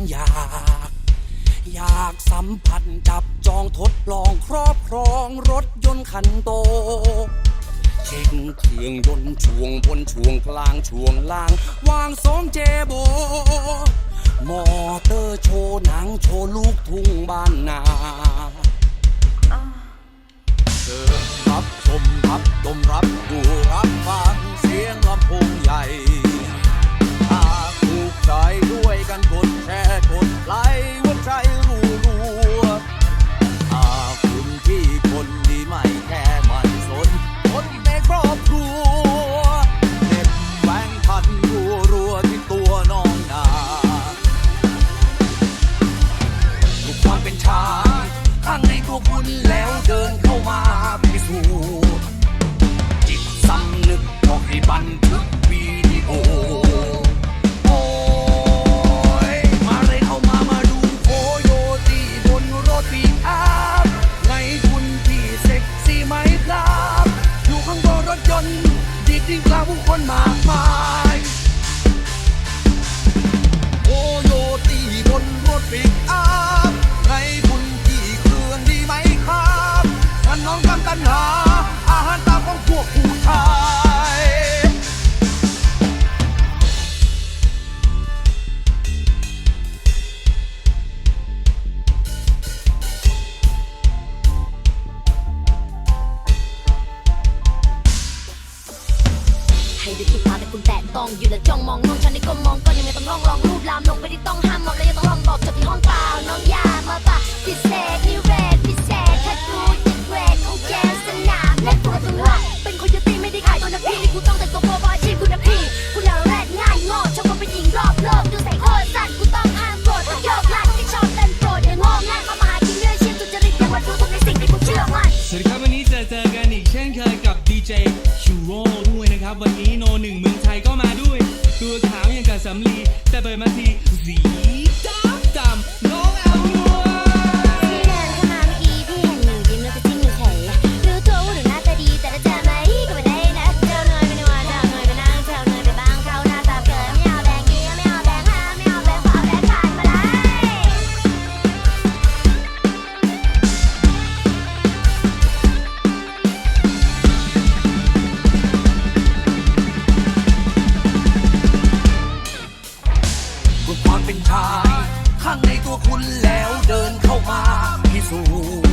ามอยาก อยากสัมผัสจับจองทดลองครอบครองรถยนต์คันโตเช็คเครื่องยนต์ช่วงบนช่วงกลางช่วงล่าง วางสองเจโบ มอเตอร์โชว์หนังโชว์ลูกทุ่งบ้านนา ดีดดิ้งกลางผู้คนมากมายโอโยตีบนรถปิกอัพให้คุณที่เครื่องดีไหมครับท่านน้องกำกันหา ให้ด้คุณมาแต่คุณแตะต้องอยู่และจ้องมองน้องฉันนี่ก็มองก็ยังไงต้องลองลองรูปลามลงไปที่ต้องห้ามมองแล้วยังต้องลองบอกจบที่ห้องเปล่าน้องยามาปะพิเศษนี่เรดพิเศษถ้ากูจะเกรดของแกสนามเล่นตัวตรงหลักเป็นคนยุติไม่ได้ขายตัวนะพี่กูต้องแต่งตัวโปรบอยชีพคุณนะพี่กูน่าแรดง่ายงอชอบมาเป็นหญิงรอบโลกดูใส่โคตรสั้นกูต้องห้ามโกรธโยกลักที่ชอบเต้นโปรดอย่างงอง่ายมามาหากินเรื่อยเชื่อสุจริตอย่ามาดูถูกในสิ่งที่กูเชื่อมันสวัสดีครับวันนี้จอเจอกันอีกเช่นเคยกับดีเจชูโร ครับวันนี้โนหนึ่งเมืองไทยก็มาด้วย ตัวขาวอย่างกับสำลี แต่เปิดมาทีสี เป็นชาย ข้างในตัวคุณแล้วเดินเข้ามาพิสูจน์